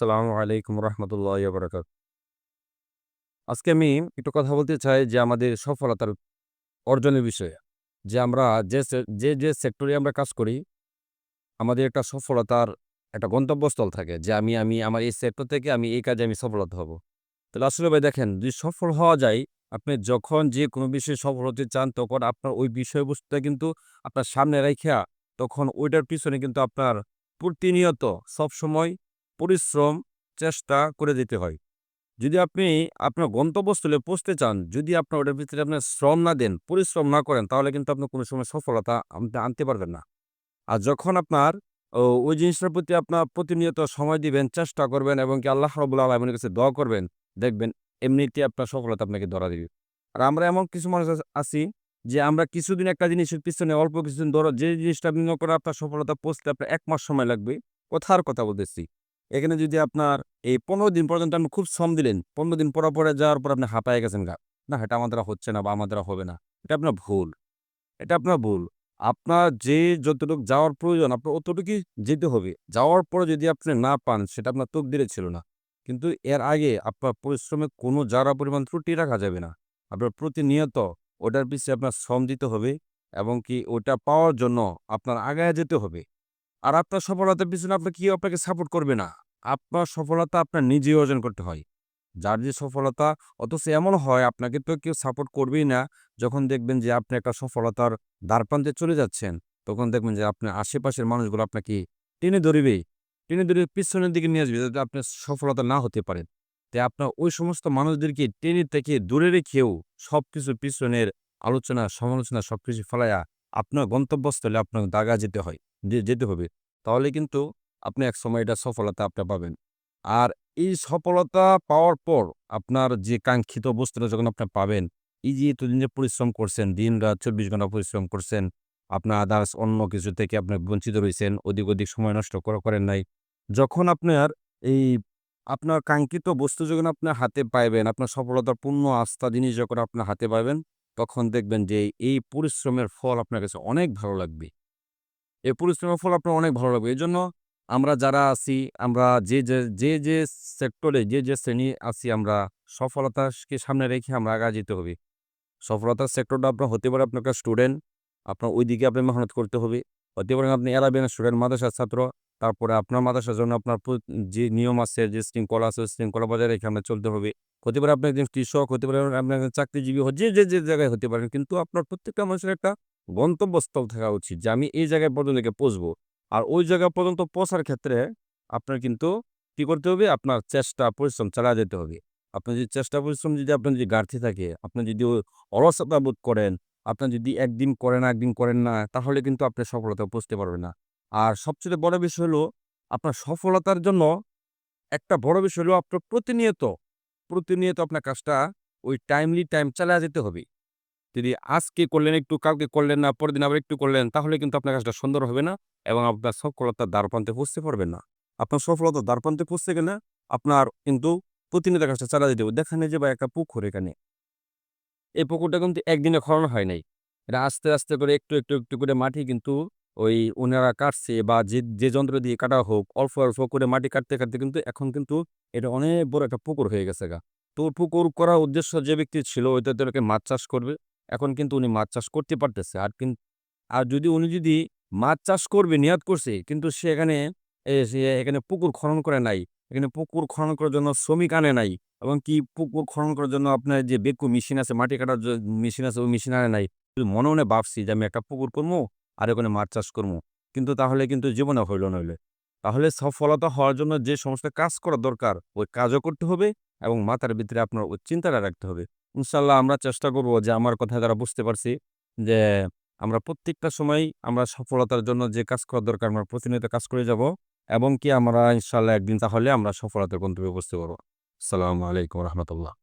আসসালামু আলাইকুম রহমতুল্লাহ বারাকাত। আজকে আমি একটু কথা বলতে চাই যে আমাদের সফলতার অর্জনের বিষয়ে। যে আমরা যে যে যে সেক্টরে আমরা কাজ করি, আমাদের একটা সফলতার একটা গন্তব্যস্থল থাকে যে আমি আমি আমার এই সেক্টর থেকে আমি এই কাজে আমি সফলতা হব। তাহলে আসলে ভাই দেখেন, যদি সফল হওয়া যায়, আপনি যখন যে কোনো বিষয়ে সফল হতে চান, তখন আপনার ওই বিষয়বস্তুটা কিন্তু আপনার সামনে রাইখা, তখন ওইটার পিছনে কিন্তু আপনার প্রতিনিয়ত সবসময় পরিশ্রম, চেষ্টা করে যেতে হয়। যদি আপনি আপনার গন্তব্যস্থলে পৌঁছতে চান, যদি আপনার ওটার ভিতরে আপনার শ্রম না দেন, পরিশ্রম না করেন, তাহলে কিন্তু আপনি কোনো সময় সফলতা আপনি আনতে পারবেন না। আর যখন আপনার ওই জিনিসটার প্রতি আপনার প্রতিনিয়ত সময় দিবেন, চেষ্টা করবেন এবং কি আল্লাহ রবুল্লা আলমের কাছে দোয়া করবেন, দেখবেন এমনিতে আপনার সফলতা আপনাকে ধরা দিবে। আর আমরা এমন কিছু মানুষ আছ- যে আমরা কিছুদিন একটা জিনিসের পিছনে অল্প কিছুদিন ধরো যে জিনিসটা বিনিয়োগ করে আপনার সফলতা পৌঁছতে আপনার এক মাস সময় লাগবে, কথার কথা বলতেছি। এখানে যদি আপনার এই পনেরো দিন পর্যন্ত আপনি খুব শ্রম দিলেন, পনেরো দিন পরে পরে যাওয়ার পর আপনি হাঁপায় গেছেন গা। না, এটা আমার দ্বারা হচ্ছে না বা আমার দ্বারা হবে না। এটা আপনার ভুল। এটা আপনার ভুল। আপনার যে যতটুকু যাওয়ার প্রয়োজন, আপনার অতটুকুই যেতে হবে। যাওয়ার পরে যদি আপনি না পান, সেটা আপনার তকদিরে ছিল না। কিন্তু এর আগে আপনার পরিশ্রমে কোনো যারা পরিমাণ ত্রুটি রাখা যাবে না। আপনার প্রতিনিয়ত ওটার পিছিয়ে আপনার শ্রম দিতে হবে এবং কি ওটা পাওয়ার জন্য আপনার আগায় যেতে হবে। আর আপনার সফলতার পিছনে আপনার কেউ আপনাকে সাপোর্ট করবে না। আপনার সফলতা আপনার নিজেই অর্জন করতে হয়। যার যে সফলতা, অথচ এমন হয় আপনাকে তো কেউ সাপোর্ট করবেই না। যখন দেখবেন যে আপনি একটা সফলতার দ্বারপ্রান্তে চলে যাচ্ছেন, তখন দেখবেন যে আপনার আশেপাশের মানুষগুলো আপনাকে টেনে ধরিবে। টেনে ধরে পিছনের দিকে নিয়ে আসবে যাতে আপনার সফলতা না হতে পারেন তাই আপনার ওই সমস্ত মানুষদেরকে টেনে থেকে দূরে রেখেও সব কিছু পিছনের আলোচনা, সমালোচনা সব কিছু ফেলাইয়া আপনার গন্তব্যস্থলে আপনার দাগা যেতে হয়। যেতে হবে, তাহলে কিন্তু আপনি এক সময় এটা সফলতা আপনি পাবেন। আর এই সফলতা পাওয়ার পর আপনার যে কাঙ্ক্ষিত বস্তুটা যখন আপনি পাবেন, এই যে এতদিন যে পরিশ্রম করছেন, দিন রাত চব্বিশ ঘণ্টা পরিশ্রম করছেন আপনার আদার্স অন্য কিছু থেকে আপনি বঞ্চিত রয়েছেন, অধিক অধিক সময় নষ্ট করা, করেন নাই, যখন আপনার এই আপনার কাঙ্ক্ষিত বস্তু যখন আপনার হাতে পাইবেন, আপনার সফলতার পূর্ণ আস্থা জিনিস যখন আপনার হাতে পাবেন, তখন দেখবেন যে এই পরিশ্রমের ফল আপনার কাছে অনেক ভালো লাগবে। এই পরিশ্রমের ফল আপনার অনেক ভালো লাগবে। এই জন্য আমরা যারা আছি, আমরা যে যে যে যে সেক্টরে যে যে শ্রেণি আছি, আমরা সফলতাকে সামনে রেখে আমরা আগে যেতে হবে। সফলতার সেক্টরটা আপনার হতে পারে আপনার স্টুডেন্ট আপনার ওই দিকে আপনি মেহনত করতে হবে। হতে পারেন আপনি এরাবেন স্টুডেন্ট মাদ্রাসার ছাত্র, তারপরে আপনার মাদ্রাসার জন্য আপনার যে নিয়ম আছে, যে শৃঙ্খলা আছে শৃঙ্খলা বজায় রেখে আপনার চলতে হবে। হতে পারে আপনি একজন কৃষক, হতে পারে আপনি একজন চাকরিজীবী যে যে যে জায়গায় হতে পারেন। কিন্তু আপনার প্রত্যেকটা মানুষের একটা গন্তব্যস্থল থাকা উচিত যে, আমি এই জায়গায় পর্যন্ত পৌঁছবো। আর ওই জায়গা পর্যন্ত পৌঁছার ক্ষেত্রে আপনার কিন্তু কি করতে হবে? আপনার চেষ্টা, পরিশ্রম চালা যেতে হবে। আপনার যদি চেষ্টা, পরিশ্রম যদি আপনার যদি ঘাটতি থাকে, আপনি যদি অলসতা বোধ করেন আপনি যদি একদিন করেন একদিন করেন না, তাহলে কিন্তু আপনি সফলতা পৌঁছতে পারবেন না। আর সবচেয়ে বড় বিষয় হলো, আপনার সফলতার জন্য একটা বড় বিষয় হলো, আপনার প্রতিনিয়ত প্রতিনিয়ত আপনার কাজটা ওই টাইমলি টাইম চালিয়ে যেতে হবে। যদি আজকে করলেন, একটু কালকে করলেন না পরের দিন আবার একটু করলেন, তাহলে কিন্তু আপনার কাজটা সুন্দর হবে না এবং আপনার সফলতার দ্বারপ্রান্তে পৌঁছতে পারবেন না। আপনার সফলতার দ্বারপ্রান্তে পৌঁছতে গেলে আপনার কিন্তু প্রতিনিয়ত কাজটা চালিয়ে যেতে হবে। দেখেন যে বা একটা পুকুর এখানে। এই পুকুরটা কিন্তু একদিনে খনন হয় নাই। এটা আস্তে আস্তে করে একটু একটু একটু করে মাটি কিন্তু ওই ওনারা কাটছে বা যে যে যন্ত্র দিয়ে কাটা হোক, অল্প অল্প করে মাটি কাটতে কাটতে কিন্তু এখন কিন্তু এটা অনেক বড় একটা পুকুর হয়ে গেছে গা। তো পুকুর করার উদ্দেশ্য যে ব্যক্তি ছিল ওইটা তো মাছ চাষ করবে। এখন কিন্তু উনি মাছ চাষ করতে পারতেছে। আর কিন্তু আর যদি উনি যদি মাছ চাষ করবে, নিয়াত করছে, কিন্তু সে এখানে এখানে পুকুর খনন করে নাই। এখানে পুকুর খনন করার জন্য শ্রমিক আনে নাই। এবং কি পুকুর খনন করার জন্য আপনার যে বেকু মেশিন আছে, মাটি কাটার মেশিন আছে, ওই মেশিন আনে নাই। মনে মনে ভাবছি যে আমি একটা পুকুর করব আর ওখানে মাছ চাষ করব কিন্তু তাহলে কিন্তু জীবনে হইল নইলে তাহলে সফলতা হওয়ার জন্য যে সমস্ত কাজ করা দরকার, ওই কাজও করতে হবে এবং মাথার ভিতরে আপনার ওই চিন্তাটা রাখতে হবে। ইনশাল্লাহ আমরা চেষ্টা করব যে আমার কথা দ্বারা বুঝতে পারছি যে আমরা প্রত্যেকটা সময় আমরা সফলতার জন্য যে কাজ করা দরকার, আমরা প্রতিনিয়ত কাজ করে যাব এবং কি আমরা ইনশাল্লাহ একদিন তাহলে আমরা সফলতার গন্তব্যে বুঝতে পারব। আসসালামু আলাইকুম রহমতুল্লাহ।